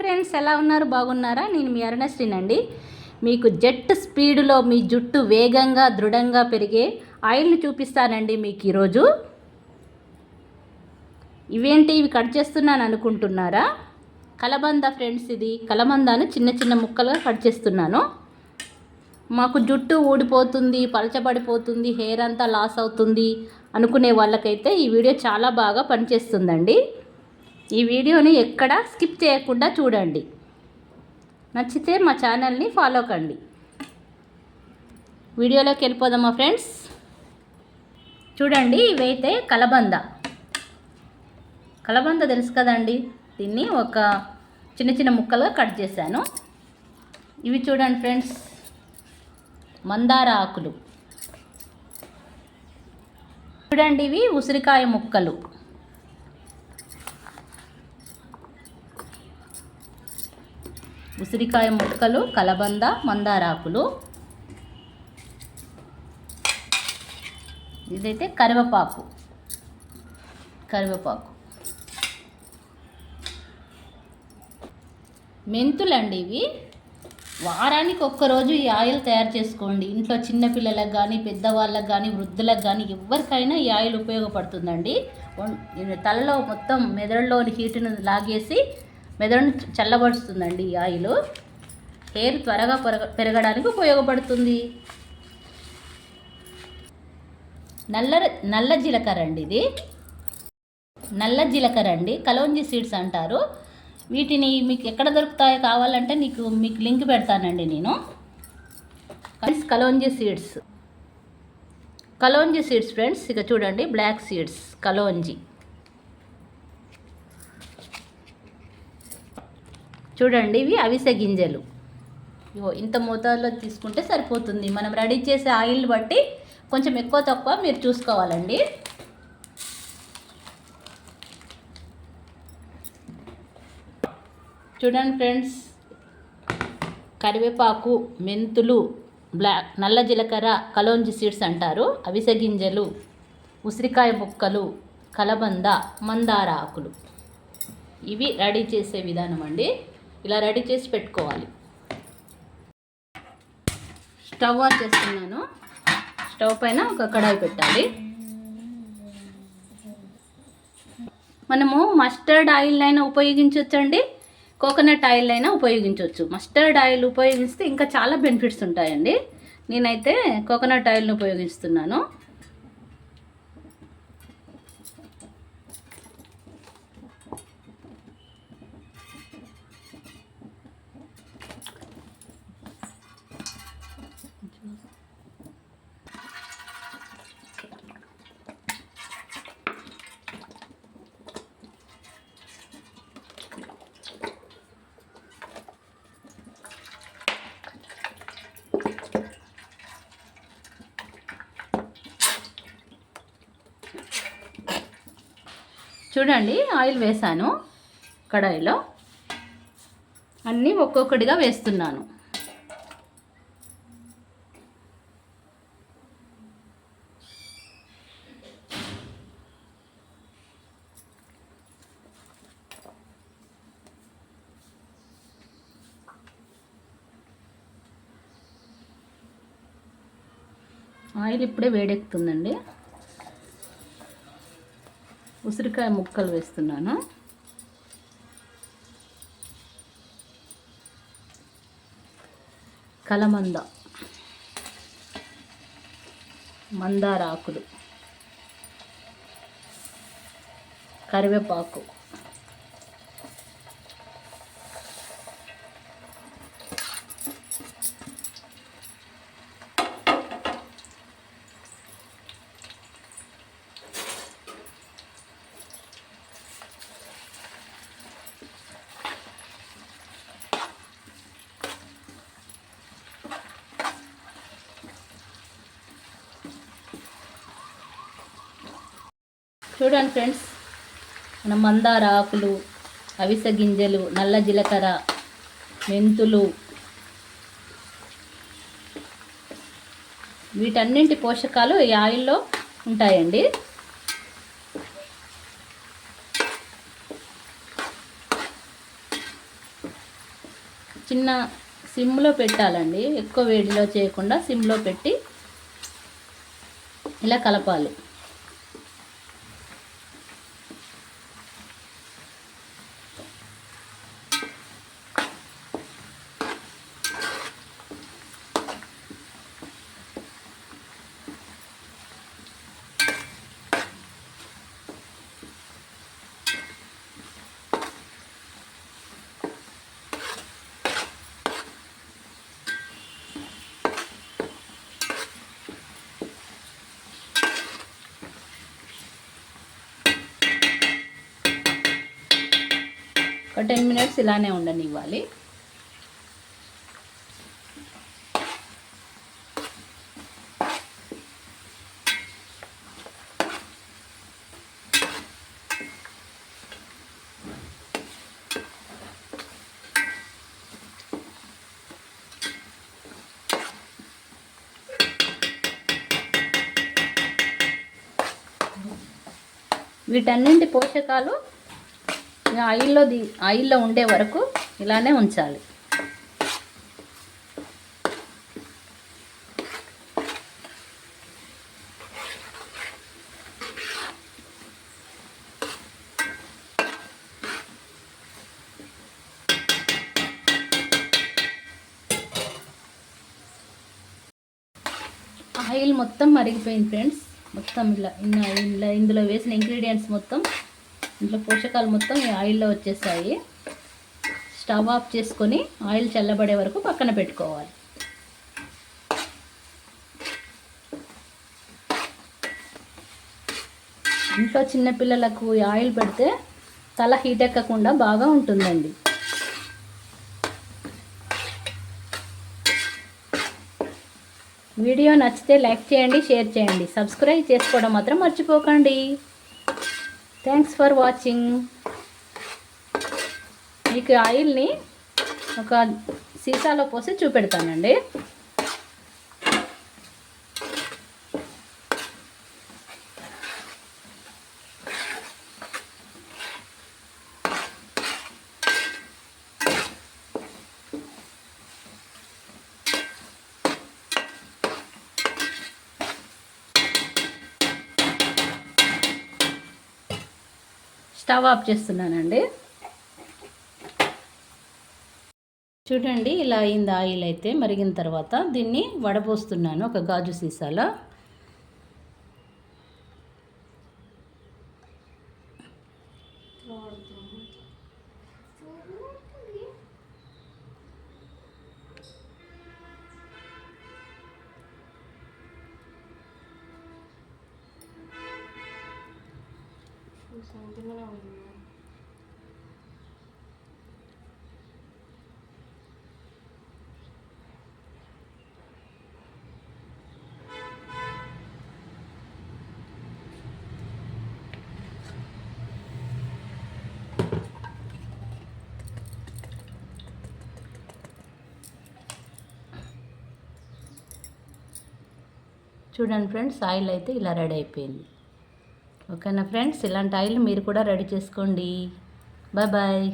Friends ఎలా ఉన్నారు? బాగున్నారా? నేను మీ అరుణశ్రీనండి. మీకు జెట్ స్పీడ్లో మీ జుట్టు వేగంగా దృఢంగా పెరిగే ఆయిల్ని చూపిస్తానండి మీకు ఈరోజు. ఇవేంటి? ఇవి కట్ చేస్తున్నాను అనుకుంటున్నారా? కలబంద ఫ్రెండ్స్ ఇది. కలబందాను చిన్న చిన్న ముక్కలుగా కట్ చేస్తున్నాను. మాకు జుట్టు ఊడిపోతుంది పలచబడిపోతుంది హెయిర్ అంతా లాస్ అవుతుంది అనుకునే వాళ్ళకైతే ఈ వీడియో చాలా బాగా పనిచేస్తుందండి. ఈ వీడియోని ఎక్కడ స్కిప్ చేయకుండా చూడండి. నచ్చితే మా ఛానల్ని ఫాలో కండి. వీడియోలోకి వెళ్ళిపోదామా ఫ్రెండ్స్? చూడండి ఇవైతే కలబంద. కలబంద తెలుసు కదండి? దీన్ని ఒక చిన్న చిన్న ముక్కలుగా కట్ చేశాను. ఇవి చూడండి ఫ్రెండ్స్ మందార ఆకులు. చూడండి ఇవి ఉసిరికాయ ముక్కలు. ఉసిరికాయ ముక్కలు కలబంద మందారాకులు. ఇదైతే కరివేపాకు. కరివేపాకు. మెంతులండి ఇవి. వారానికి ఒక్కరోజు ఈ ఆయిల్ తయారు చేసుకోండి. ఇంట్లో చిన్నపిల్లలకు కానీ పెద్దవాళ్ళకి కానీ వృద్ధులకు కానీ ఎవరికైనా ఈ ఆయిల్ ఉపయోగపడుతుందండి. తలలో మొత్తం మెదడులోని హీటును లాగేసి మెదడును చల్లబరుస్తుందండి ఈ ఆయిల్. హెయిర్ త్వరగా పెరగ పెరగడానికి ఉపయోగపడుతుంది. నల్ల నల్ల జీలకర్ర అండి ఇది. నల్ల జీలకర్ర అండి కలోంజీ సీడ్స్ అంటారు. వీటిని మీకు ఎక్కడ దొరుకుతాయో కావాలంటే నీకు మీకు లింక్ పెడతానండి నేను. Friends kalonji seeds. Kalonji seeds friends ఇక చూడండి బ్లాక్ సీడ్స్ కలోంజీ. చూడండి ఇవి అవిసె గింజలు. ఇవో ఇంత మోతాదులో తీసుకుంటే సరిపోతుంది. మనం రెడీ చేసే ఆయిల్ బట్టి కొంచెం ఎక్కువ తక్కువ మీరు చూసుకోవాలండి. చూడండి ఫ్రెండ్స్ కరివేపాకు మెంతులు బ్లాక్ నల్ల జీలకర్ర కలోంజి సీడ్స్ అంటారు. అవిసె గింజలు ఉసిరికాయ ముక్కలు కలబంద మందార ఆకులు. ఇవి రెడీ చేసే విధానం అండి. ఇలా రెడీ చేసి పెట్టుకోవాలి. స్టవ్ ఆన్ చేస్తున్నాను. స్టవ్ పైన ఒక కడాయి పెట్టాలి. మనము మస్టర్డ్ ఆయిల్ అయినా ఉపయోగించవచ్చండి కోకోనట్ ఆయిల్ అయినా ఉపయోగించవచ్చు మస్టర్డ్ ఆయిల్ ఉపయోగిస్తే ఇంకా చాలా బెనిఫిట్స్ ఉంటాయండి. నేనైతే కోకోనట్ ఆయిల్ని ఉపయోగిస్తున్నాను. చూడండి ఆయిల్ వేసాను కడాయిలో. అన్నీ ఒక్కొక్కటిగా వేస్తున్నాను. ఆయిల్ ఇప్పుడే వేడెక్కుతుందండి. ఉసిరికాయ ముక్కలు వేస్తున్నాను. కలమంద. మందార ఆకులు. కరివేపాకు. చూడండి ఫ్రెండ్స్ మన మందార ఆకులు అవిసె గింజలు నల్ల జీలకర్ర మెంతులు వీటన్నింటి పోషకాలు ఈ ఆయిల్లో ఉంటాయండి. చిన్న సిమ్లో పెట్టాలండి ఎక్కువ వేడిలో చేయకుండా సిమ్లో పెట్టి ఇలా కలపాలి. టెన్ మినిట్స్ ఇలానే ఉండనివ్వాలి. వీటన్నింటి పోషకాలు ఆయిల్లో ది ఆయిల్లో ఉండే వరకు ఇలానే ఉంచాలి. ఆయిల్ మొత్తం మరిగిపోయింది ఫ్రెండ్స్. మొత్తం ఇలా ఇలా ఇందులో వేసిన ఇంగ్రీడియంట్స్ మొత్తం ఇంట్లో పోషకాలు మొత్తం ఈ ఆయిల్లో వచ్చేసాయి. స్టవ్ ఆఫ్ చేసుకొని ఆయిల్ చల్లబడే వరకు పక్కన పెట్టుకోవాలి. ఇంట్లో చిన్నపిల్లలకు ఈ ఆయిల్ పెడితే తల హీట్ ఎక్కకుండా బాగా ఉంటుందండి. వీడియో నచ్చితే లైక్ చేయండి షేర్ చేయండి. సబ్స్క్రైబ్ చేసుకోవడం మాత్రం మర్చిపోకండి. థ్యాంక్స్ ఫర్ వాచింగ్ మీకు ఆయిల్ని ఒక సీసాలో పోసి చూపెడతానండి. స్టవ్ ఆఫ్ చేస్తున్నానండి. చూడండి ఇలా అయింది ఆయిల్ అయితే మరిగిన తర్వాత దీన్ని వడపోస్తున్నాను ఒక గాజు సీసాలో. చూడండి ఫ్రెండ్స్ ఆయిల్ అయితే ఇలా రెడీ అయిపోయింది. ఓకేనా ఫ్రెండ్స్? ఇలాంటి ఆయిల్ మీరు కూడా రెడీ చేసుకోండి. Bye bye.